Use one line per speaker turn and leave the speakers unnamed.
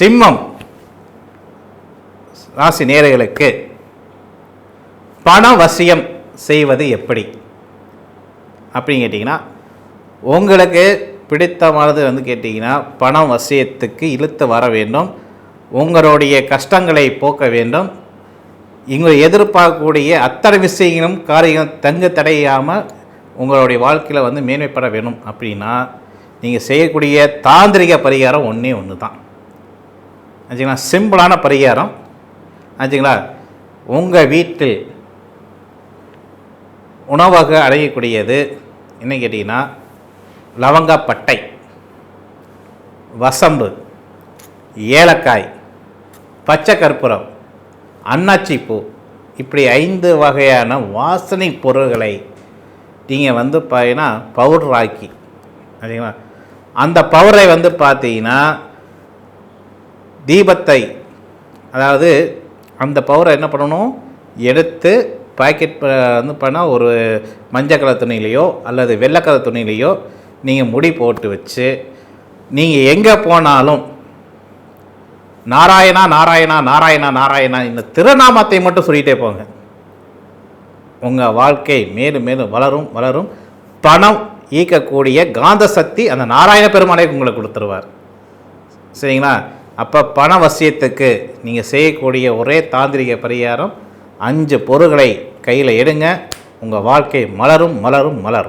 சிம்மம். ராசி நேயர்களுக்கு பண வசியம் செய்வது எப்படி? அப்படின்னு கேட்டிங்கன்னா உங்களுக்கு பிடித்தமானது வந்து கேட்டிங்கன்னா பணம் வசியத்துக்கு இழுத்து வர வேண்டும். உங்களுடைய கஷ்டங்களை போக்க வேண்டும். இங்கே எதிர்பார்க்கக்கூடிய அத்தனை விஷயங்களும் காரியம் தங்கு தடையாமல் உங்களுடைய வாழ்க்கையில் வந்து மேன்மைப்பட வேணும் அப்படின்னா நீங்கள் செய்யக்கூடிய தாந்திரிக பரிகாரம் ஒன்றே ஒன்று தான் ஆச்சுங்களா சிம்பிளான பரிகாரம். ஆச்சுங்களா உங்கள் வீட்டில் உணவாக அடையக்கூடியது என்ன கேட்டிங்கன்னா லவங்கப்பட்டை வசம்பு ஏலக்காய் பச்சை கற்பூரம் அன்னாச்சிப்பூ இப்படி ஐந்து வகையான வாசனை பொருள்களை நீங்கள் வந்து பார்த்தீங்கன்னா பவுடர் ஆக்கி சரிங்களா அந்த பவுடரை வந்து பார்த்தீங்கன்னா தீபத்தை அதாவது அந்த பவுரை என்ன பண்ணணும்? எடுத்து பாக்கெட் வந்து பண்ணால் ஒரு மஞ்சள் கலர் துணியிலையோ அல்லது வெள்ளை கலர் துணியிலையோ நீங்கள் முடி போட்டு வச்சு நீங்கள் எங்கே போனாலும் நாராயணா நாராயணா நாராயணா நாராயணா இந்த திருநாமத்தை மட்டும் சொல்லிகிட்டே போங்க. உங்கள் வாழ்க்கை மேலும் மேலும் வளரும் வளரும். பணம் ஈக்கக்கூடிய காந்த சக்தி அந்த நாராயண பெருமானை உங்களுக்கு கொடுத்துருவார். சரிங்களா? அப்போ பண வசியத்துக்கு நீங்கள் செய்யக்கூடிய ஒரே தாந்திரிக பரிகாரம் அஞ்சு பொருள்களை கையில் எடுங்க. உங்கள் வாழ்க்கை மலரும் மலரும் மலரும்.